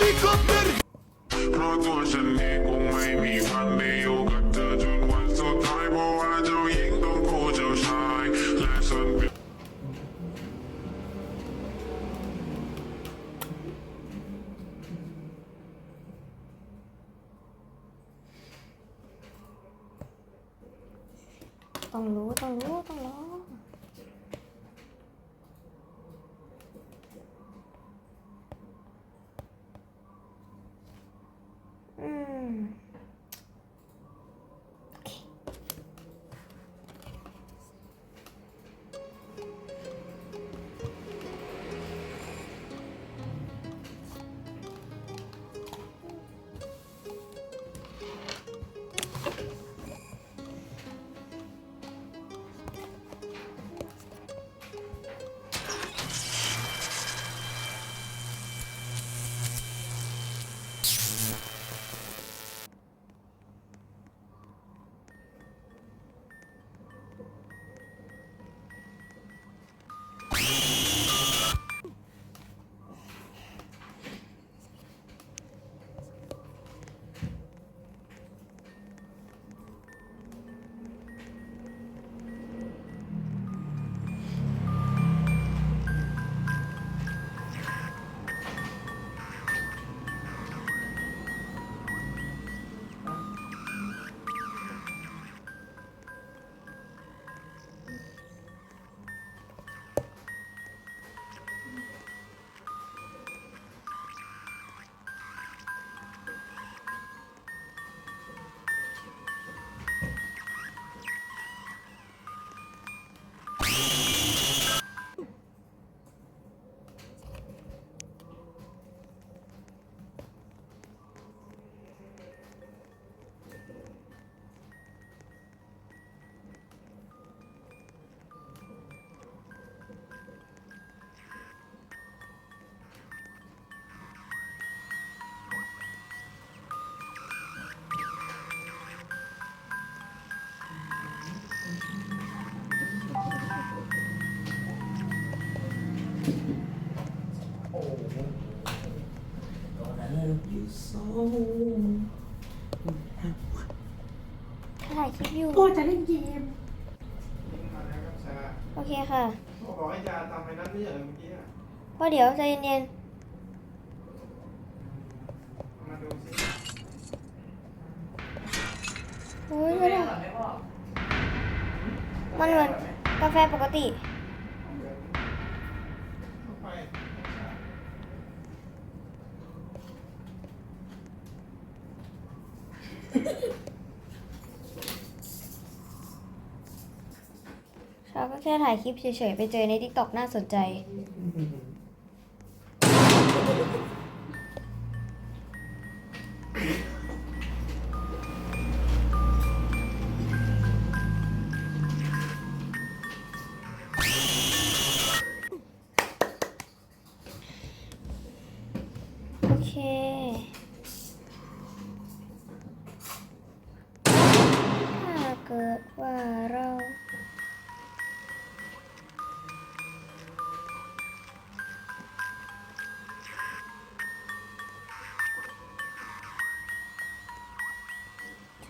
helikopter เพราะตัวฉันเองคงไม่มีวันได้อยู่กับเธอจนวันสุดท้ายเพราะว่าเจ้าหญิงต้องคู่เจ้าชายและฉันเป็นต้องรู้ต้องรู้ต้องรู้ ถ่ายคลิปอยู่พ่อจะเล่นเกมมาแล้วครับชาโอเคค่ะพ่อบอกให้จาทำไปนั้นไม่ใช่เหรอเมื่อกี้อะเพราะเดี๋ยวใจเย็นมาดูสิๆโอ้ยไม่ได้มันเหมือนกาแฟปกติ เข้าไปชา ชาก็แค่ถ่ายคลิปเฉยๆ ไปเจอในทิกตอกน่าสนใจ โอเค ถ้าเกิดว่าเรา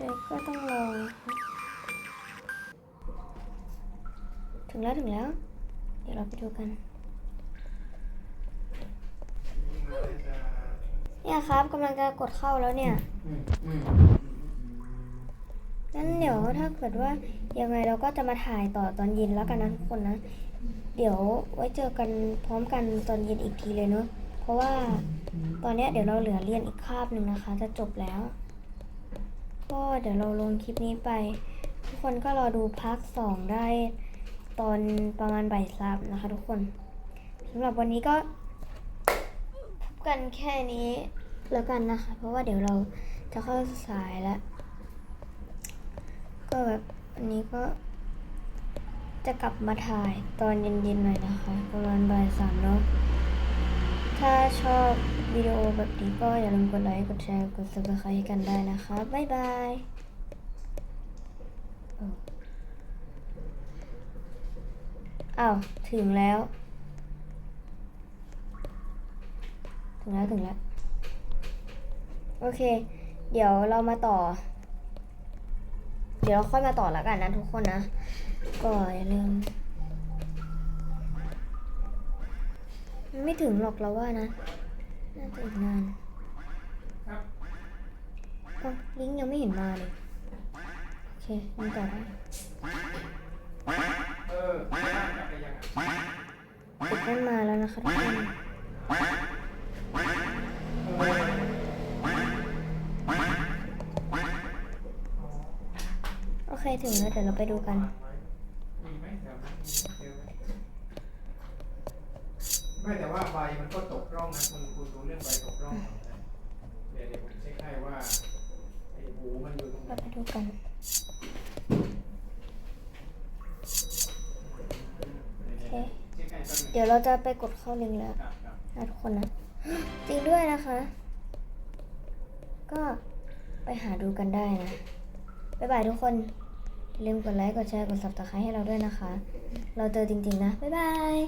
เจก็ต้องลองถึงแล้วถึงแล้ว เดี๋ยวเราไปดูกัน เนี่ยครับกำลังจะกดเข้าแล้วเนี่ยงั้นเดี๋ยวถ้าเกิดว่ายังไงเราก็จะมาถ่ายต่อตอนเย็นแล้วกันนะทุกคนนะ เดี๋ยวไว้เจอกันพร้อมกันตอนเย็นอีกทีเลยเนาะเพราะว่าตอนนี้เดี๋ยวเราเหลือเรียนอีกคาบหนึ่งนะคะ จะจบแล้ว ก็เดี๋ยวเราลงคลิปนี้ไป ทุกคนก็รอดูพาร์ทสองได้ตอนประมาณบ่ายสามนะคะทุกคนสำหรับวันนี้ก็พบกันแค่นี้แล้วกันนะคะ เพราะว่าเดี๋ยวเราจะเข้าสายแล้ว ก็แบบวันนี้ก็จะกลับมาถ่ายตอนเย็นๆหน่อยนะคะ ประมาณบ่ายสามเนาะ ถ้าชอบวิดีโอแบบนี้ก็อย่าลืมกดไลค์ กดแชร์ กด subscribe ให้กันได้นะคะบ๊ายบายเอออ้าว ถึงแล้ว ถึงแล้ว ถึงแล้ว โอเค เดี๋ยวเรามาต่อ เดี๋ยวเราค่อยมาต่อแล้วกันนะทุกคนนะ ก็อย่าลืม ไม่ถึงหรอกเราว่านะ น่าจะอีกนานครับก็ลิงก์ยังไม่เห็นมาเลย โอเคมันต่อได้เออไม่ได้กลับไปยังอะติดนั่นมาแล้วนะคะทุกคนเออโอเคถึงแล้วเดี๋ยวเราไปดูกันมี ไหมแถวนั้นมีเจอไหมไม่แต่ว่าใบมันก็ตกร่องนะคุณคุณดูเรื่องใบตกร่องหน่อยนะเดี๋ยวเดี๋ยวผมเช็คให้ว่าไอ้หูมันอยู่ตรงไหนเราไปดูกันโอเคเช็คให้แป๊บนึงเดี๋ยวเราจะไปกดเข้าลิงก์แล้วครับครับนะทุกคนนะ จริงด้วยนะคะ ก็ไปหาดูกันได้นะ บ๊ายบายทุกคนอย่าลืมกดไลค์ กดแชร์ กด subscribe ให้เราด้วยนะคะ เราเจอจริงๆนะ บ๊ายบาย